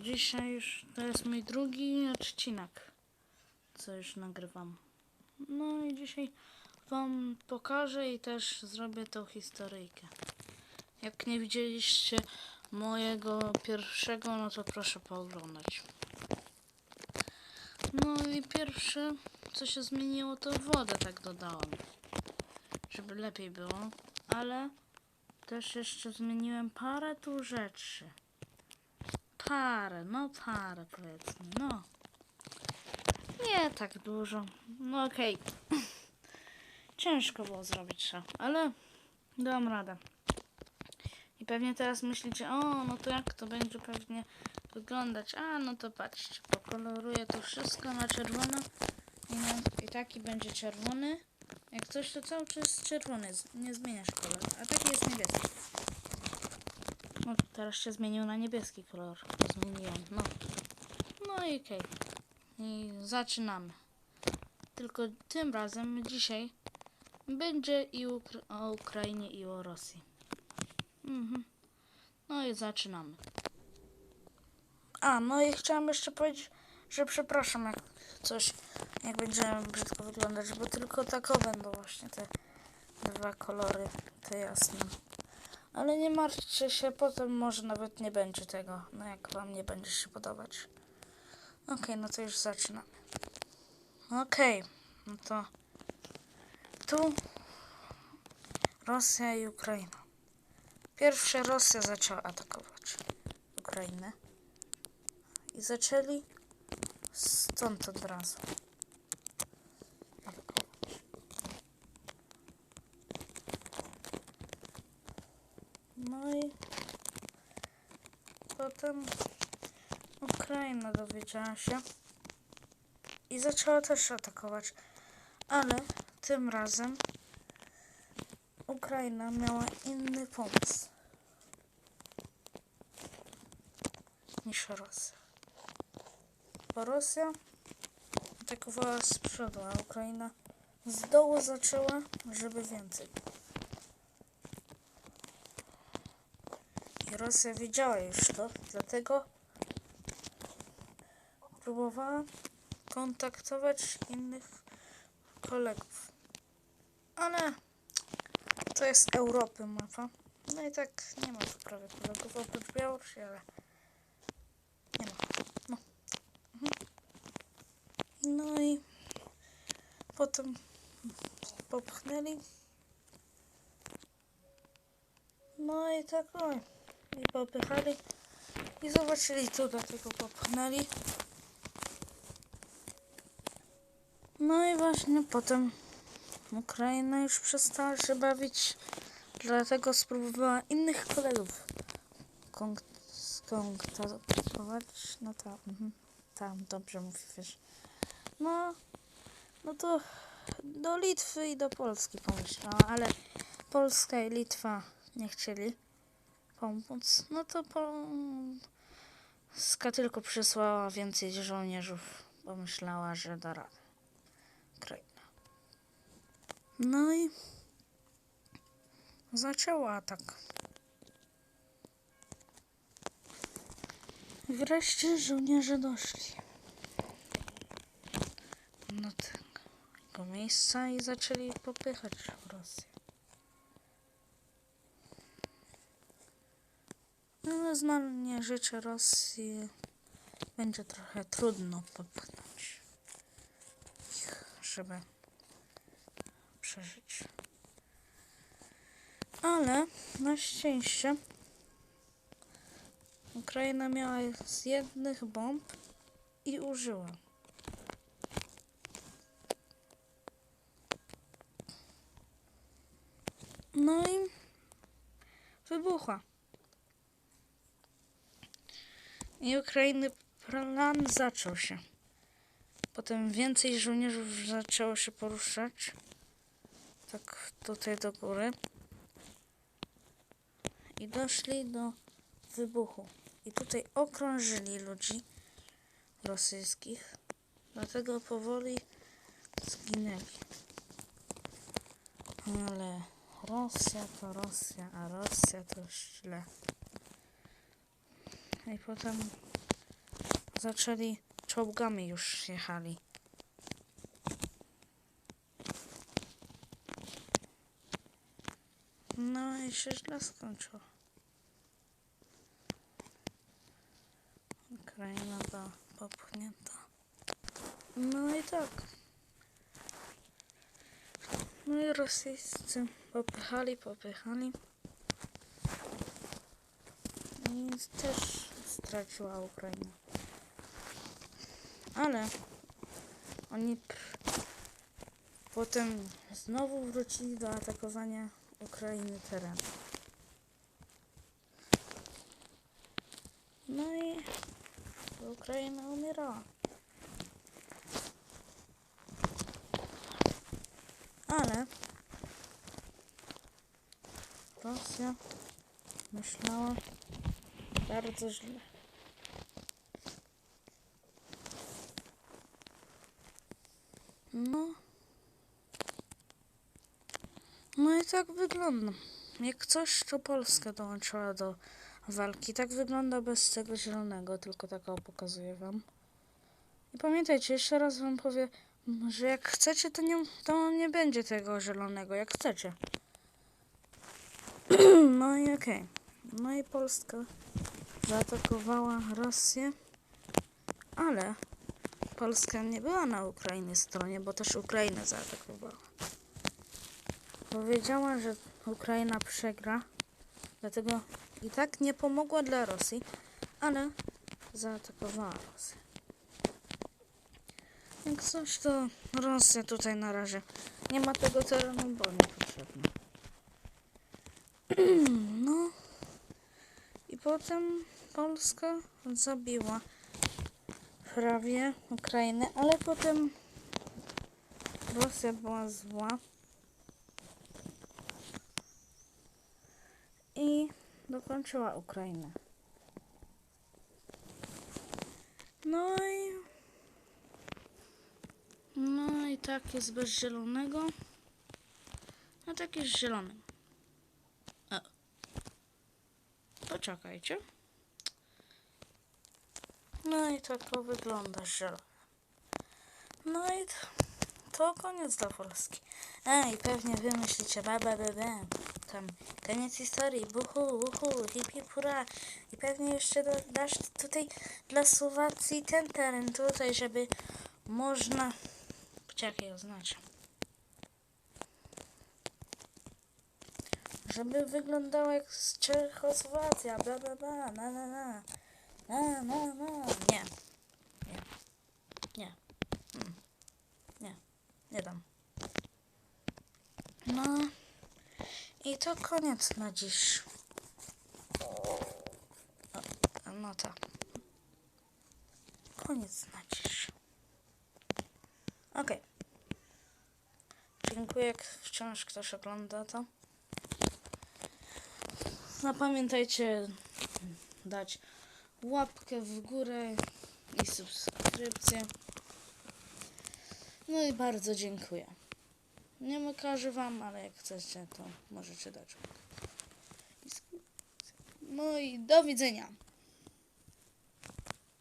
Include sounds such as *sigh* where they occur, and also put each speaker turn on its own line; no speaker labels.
Dzisiaj już to jest mój drugi odcinek, co już nagrywam. No i dzisiaj wam pokażę i też zrobię tą historyjkę. Jak nie widzieliście mojego pierwszego, no to proszę pooglądać. No i pierwsze, co się zmieniło, to wodę tak dodałem, żeby lepiej było, ale też jeszcze zmieniłem parę tu rzeczy. Parę, no parę powiedzmy, no. Nie tak dużo. No okej. *clears throat* Ciężko było zrobić to, ale dałam radę. I pewnie teraz myślicie, o, no to jak to będzie pewnie wyglądać? A, no to patrzcie, pokoloruję to wszystko na czerwono i, i taki będzie czerwony. Jak coś, to cały czas czerwony, nie zmieniasz kolor, a taki jest niebieski. No, teraz się zmienił na niebieski kolor. Zmieniłem, no. No i okej. I zaczynamy. Tylko tym razem dzisiaj będzie i Ukra- o Ukrainie i o Rosji. Mhm. No i zaczynamy. A, no i chciałam jeszcze powiedzieć, że przepraszam jak coś, jak będzie brzydko wyglądać, bo tylko tako będą właśnie te dwa kolory, te jasne. Ale nie martwcie się, potem może nawet nie będzie tego, no jak wam nie będzie się podobać. Okej, no to już zaczynamy. Okej, no to tu Rosja i Ukraina. Pierwsze Rosja zaczęła atakować Ukrainę i zaczęli stąd od razu No i potem Ukraina dowiedziała się i zaczęła też atakować, ale tym razem Ukraina miała inny pomysł niż Rosja. Bo Rosja atakowała z przodu, a Ukraina z dołu zaczęła, żeby więcej. Rosja wiedziała już to, dlatego próbowała kontaktować innych kolegów. Ale to jest Europy mapa. No i tak nie ma tu prawie kolegów oprócz Białorusi, ale nie ma. No. Mhm. No i potem popchnęli. No i tak oj. I popychali. I zobaczyli tu, dlatego popchnęli. No i właśnie potem Ukraina już przestała się bawić, dlatego spróbowała innych kolegów skontaktować. No tam, mhm, tam dobrze mówisz. No, no to do Litwy i do Polski pomyślała, ale Polska i Litwa nie chcieli pomóc. No to Polska tylko przysłała więcej żołnierzów, bo myślała, że da radę. Ukraina. No i zaczęła atak. Wreszcie żołnierze doszli do tego miejsca i zaczęli popychać Rosję. Ale znanie życzę Rosji będzie trochę trudno popchnąć ich, żeby przeżyć. Ale na szczęście Ukraina miała z jednych bomb i użyła. No i wybuchła. I Ukrainy plan zaczął się. Potem więcej żołnierzów zaczęło się poruszać. Tak tutaj do góry. I doszli do wybuchu. I tutaj okrążyli ludzi rosyjskich. Dlatego powoli zginęli. Ale Rosja to Rosja, a Rosja to źle. I potem zaczęli czołgami już jechali. No i się źle skończyło. Ukraina była popchnięta. No i tak. No i rosyjscy popychali, popychali. Też straciła Ukraina. Ale oni potem znowu wrócili do atakowania Ukrainy terenem. No i Ukraina umierała. Ale Rosja myślała bardzo źle. No. No i tak wygląda. Jak coś, to Polska dołączyła do walki. Tak wygląda bez tego zielonego, tylko tak o pokazuję wam. I pamiętajcie, jeszcze raz wam powiem, że jak chcecie, to nie, to nie będzie tego zielonego, jak chcecie. *clears throat* No i okej. No i Polska zaatakowała Rosję, ale Polska nie była na Ukrainie stronie, bo też Ukrainę zaatakowała. Powiedziała, że Ukraina przegra, dlatego i tak nie pomogła dla Rosji, ale zaatakowała Rosję. Jak coś, to Rosja tutaj na razie nie ma tego terenu, bo niepotrzebny. *clears throat* Potem Polska zabiła prawie Ukrainę, ale potem Rosja była zła i dokończyła Ukrainę. No i no i tak jest bez zielonego. A tak jest zielony. O. Poczekajcie. No i tak to wygląda zielony. No i t- to koniec dla Polski. I pewnie wy myślicie, ba, ba, ba, ba. Tam koniec historii, buchu, uhu, hip, hip. I pewnie jeszcze do, dasz tutaj dla Słowacji ten teren tutaj, żeby można... Czekaj, oznaczę. Żeby wyglądało jak z Czechosłowacja, bla bla bla, na na na. Na na na. Nie. Nie. Nie. Mm. Nie. Nie dam. No. I to koniec na dziś. O, no tak. Koniec na dziś. Okej. Dziękuję, jak wciąż ktoś ogląda to. Zapamiętajcie dać łapkę w górę i subskrypcję. No i bardzo dziękuję. Nie pokażę wam, ale jak chcecie, to możecie dać. łapkę. No i do widzenia.